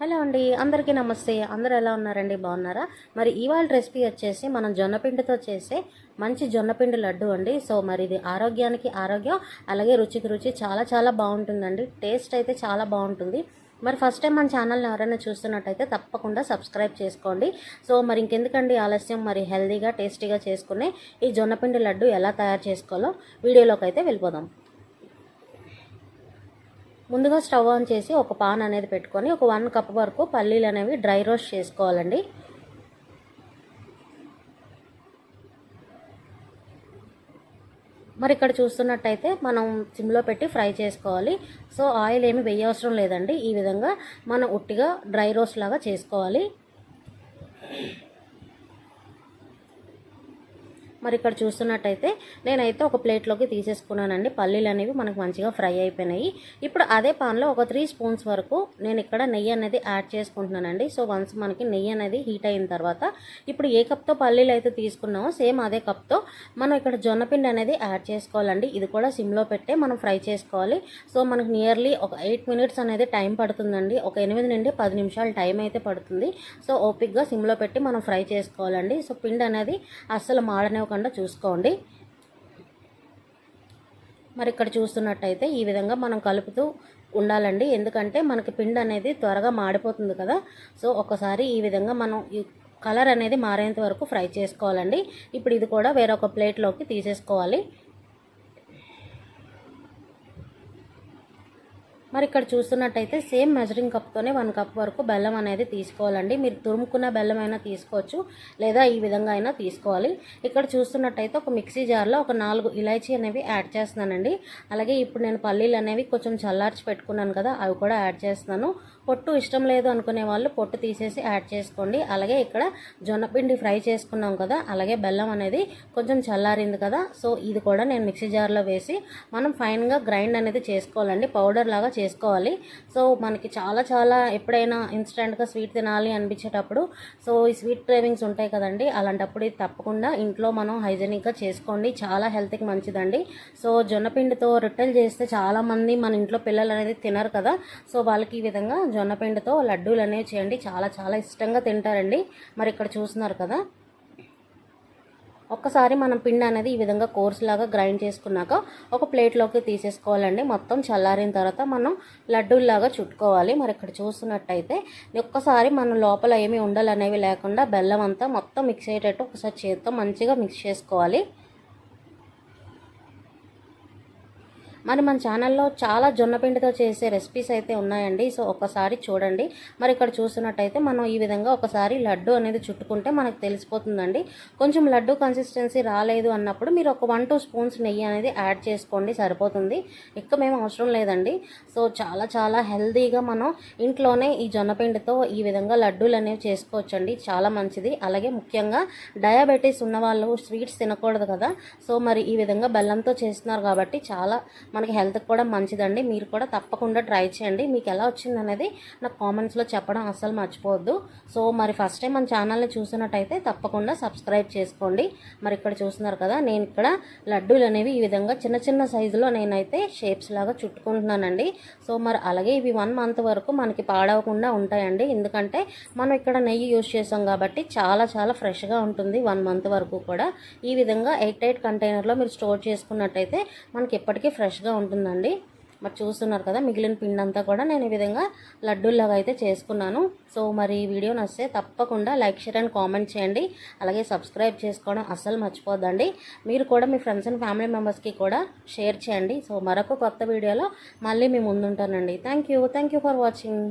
Hello అండి అందరికీ నమస్తే. అందరూ ఎలా ఉన్నారండి? బాగున్నారా? మరి ఇవాళ రెసిపీ వచ్చేసి మనం జొన్నపిండితో చేసే మంచి జొన్నపిండి లడ్డు అండి. సో మరి ఇది ఆరోగ్యానికి ఆరోగ్యం అలాగే రుచికి రుచి చాలా చాలా బాగుంటుందండి. టేస్ట్ అయితే చాలా బాగుంటుంది. మరి ఫస్ట్ టైం మన ఛానల్ని ఎవరైనా చూస్తున్నట్టయితే తప్పకుండా సబ్స్క్రైబ్ చేసుకోండి. సో మరి ఇంకెందుకండి ఆలస్యం? మరి హెల్దీగా టేస్టీగా చేసుకునే ఈ జొన్నపిండి లడ్డు ఎలా తయారు చేసుకోవాలో వీడియోలోకి అయితే వెళ్ళిపోదాం. ముందుగా స్టవ్ ఆన్ చేసి ఒక పాన్ అనేది పెట్టుకొని ఒక వన్ కప్ వరకు పల్లీలు అనేవి డ్రై రోస్ట్ చేసుకోవాలండి. మరి ఇక్కడ చూస్తున్నట్టయితే మనం సిమ్లో పెట్టి ఫ్రై చేసుకోవాలి. సో ఆయిల్ ఏమి వేయవసరం లేదండి. ఈ విధంగా మనం ఉట్టిగా డ్రై రోస్ట్ లాగా చేసుకోవాలి. మరి ఇక్కడ చూస్తున్నట్టయితే నేనైతే ఒక ప్లేట్లోకి తీసేసుకున్నానండి. పల్లీలు అనేవి మనకు మంచిగా ఫ్రై అయిపోయినాయి. ఇప్పుడు అదే పాన్లో ఒక త్రీ స్పూన్స్ వరకు నేను ఇక్కడ నెయ్యి అనేది యాడ్ చేసుకుంటున్నానండి. సో వన్స్ మనకి నెయ్యి అనేది హీట్ అయిన తర్వాత ఇప్పుడు ఏ కప్తో పల్లీలు అయితే తీసుకున్నామో సేమ్ అదే కప్తో మనం ఇక్కడ జొన్నపిండి అనేది యాడ్ చేసుకోవాలండి. ఇది కూడా సిమ్లో పెట్టే మనం ఫ్రై చేసుకోవాలి. సో మనకు నియర్లీ ఒక ఎయిట్ మినిట్స్ అనేది టైం పడుతుందండి. ఒక ఎనిమిది నుండి పది నిమిషాలు టైం అయితే పడుతుంది. సో ఓపిక్గా సిమ్లో పెట్టి మనం ఫ్రై చేసుకోవాలండి. సో పిండి అనేది అస్సలు మాడనే తప్పకుండా చూసుకోండి. మరి ఇక్కడ చూస్తున్నట్టయితే ఈ విధంగా మనం కలుపుతూ ఉండాలండి. ఎందుకంటే మనకి పిండి అనేది త్వరగా మాడిపోతుంది కదా. సో ఒకసారి ఈ విధంగా మనం ఈ కలర్ అనేది మారేంత వరకు ఫ్రై చేసుకోవాలండి. ఇప్పుడు ఇది కూడా వేరొక ప్లేట్లోకి తీసేసుకోవాలి. మరి ఇక్కడ చూస్తున్నట్టయితే సేమ్ మెజరింగ్ కప్తోనే వన్ కప్ వరకు బెల్లం అనేది తీసుకోవాలండి. మీరు తురుముకున్న బెల్లం అయినా తీసుకోవచ్చు లేదా ఈ విధంగా అయినా తీసుకోవాలి. ఇక్కడ చూస్తున్నట్టయితే ఒక మిక్సీ జార్లో ఒక నాలుగు ఇలాచీ అనేవి యాడ్ చేస్తున్నానండి. అలాగే ఇప్పుడు నేను పల్లీలు అనేవి కొంచెం చల్లార్చి పెట్టుకున్నాను కదా అవి కూడా యాడ్ చేస్తున్నాను. పొట్టు ఇష్టం లేదు అనుకునే వాళ్ళు పొట్టు తీసేసి యాడ్ చేసుకోండి. అలాగే ఇక్కడ జొన్నపిండి ఫ్రై చేసుకున్నాం కదా అలాగే బెల్లం అనేది కొంచెం చల్లారింది కదా సో ఇది కూడా నేను మిక్సీ జార్లో వేసి మనం ఫైన్గా గ్రైండ్ అనేది చేసుకోవాలండి. పౌడర్ లాగా చేసుకోవాలి చేసుకోవాలి. సో మనకి చాలా చాలా ఎప్పుడైనా ఇన్స్టెంట్గా స్వీట్ తినాలి అనిపించేటప్పుడు సో ఈ స్వీట్ క్రేవింగ్స్ ఉంటాయి కదండి. అలాంటప్పుడు ఇది తప్పకుండా ఇంట్లో మనం హైజెనిక్గా చేసుకోండి. చాలా హెల్త్కి మంచిదండి. సో జొన్నపిండితో రొట్టెలు చేస్తే చాలామంది మన ఇంట్లో పిల్లలు అనేది తినరు కదా. సో వాళ్ళకి ఈ విధంగా జొన్నపిండితో లడ్డూలు అనేవి చేయండి. చాలా చాలా ఇష్టంగా తింటారండి. మరి ఇక్కడ చూస్తున్నారు కదా. ఒక్కసారి మనం పిండి అనేది ఈ విధంగా కోర్స్ లాగా గ్రైండ్ చేసుకున్నాక ఒక ప్లేట్లోకి తీసేసుకోవాలండి. మొత్తం చల్లారిన తర్వాత మనం లడ్డూల్లాగా చుట్టుకోవాలి. మరి ఇక్కడ చూస్తున్నట్టయితే ఒక్కసారి మనం లోపల ఏమీ ఉండాలనేవి లేకుండా బెల్లం అంతా మొత్తం మిక్స్ అయ్యేటట్టు ఒకసారి చేతితో మంచిగా మిక్స్ చేసుకోవాలి. మరి మన ఛానల్లో చాలా జొన్నపిండితో చేసే రెసిపీస్ అయితే ఉన్నాయండి. సో ఒకసారి చూడండి. మరి ఇక్కడ చూస్తున్నట్టయితే మనం ఈ విధంగా ఒకసారి లడ్డు అనేది చుట్టుకుంటే మనకు తెలిసిపోతుందండి. కొంచెం లడ్డు కన్సిస్టెన్సీ రాలేదు అన్నప్పుడు మీరు ఒక వన్ టూ స్పూన్స్ నెయ్యి అనేది యాడ్ చేసుకోండి సరిపోతుంది. ఎక్కువ మేము అవసరం లేదండి. సో చాలా చాలా హెల్తీగా మనం ఇంట్లోనే ఈ జొన్నపిండితో ఈ విధంగా లడ్డూలు అనేవి చేసుకోవచ్చండి. చాలా మంచిది. అలాగే ముఖ్యంగా డయాబెటీస్ ఉన్న వాళ్ళు స్వీట్స్ తినకూడదు కదా. సో మరి ఈ విధంగా బెల్లంతో చేస్తున్నారు కాబట్టి చాలా మనకి హెల్త్కి కూడా మంచిదండి. మీరు కూడా తప్పకుండా ట్రై చేయండి. మీకు ఎలా వచ్చింది అనేది నాకు కామెంట్స్లో చెప్పడం అస్సలు మర్చిపోవద్దు. సో మరి ఫస్ట్ టైం మన ఛానల్ని చూసినట్టయితే తప్పకుండా సబ్స్క్రైబ్ చేసుకోండి. మరి ఇక్కడ చూస్తున్నారు కదా నేను ఇక్కడ లడ్డూలు అనేవి ఈ విధంగా చిన్న చిన్న సైజులో నేనైతే షేప్స్ లాగా చుట్టుకుంటున్నానండి. సో మరి అలాగే ఇవి వన్ మంత్ వరకు మనకి పాడవకుండా ఉంటాయండి. ఎందుకంటే మనం ఇక్కడ నెయ్యి యూజ్ చేసాం కాబట్టి చాలా చాలా ఫ్రెష్గా ఉంటుంది వన్ మంత్ వరకు కూడా. ఈ విధంగా ఎయిట్ ఎయిట్ కంటైనర్లో మీరు స్టోర్ చేసుకున్నట్టయితే మనకి ఎప్పటికీ ఫ్రెష్గా ఉంటుందండి. మరి చూస్తున్నారు కదా మిగిలిన పిండి అంతా కూడా నేను ఈ విధంగా లడ్డూల్లాగా అయితే చేసుకున్నాను. సో మరి ఈ వీడియో నచ్చితే తప్పకుండా లైక్ షేర్ అండ్ కామెంట్ చేయండి. అలాగే సబ్స్క్రైబ్ చేసుకోవడం అస్సలు మర్చిపోద్దండి. మీరు కూడా మీ ఫ్రెండ్స్ అండ్ ఫ్యామిలీ మెంబర్స్కి కూడా షేర్ చేయండి. సో మరొక కొత్త వీడియోలో మళ్ళీ మీ ముందుంటానండి. Thank you thank you for watching.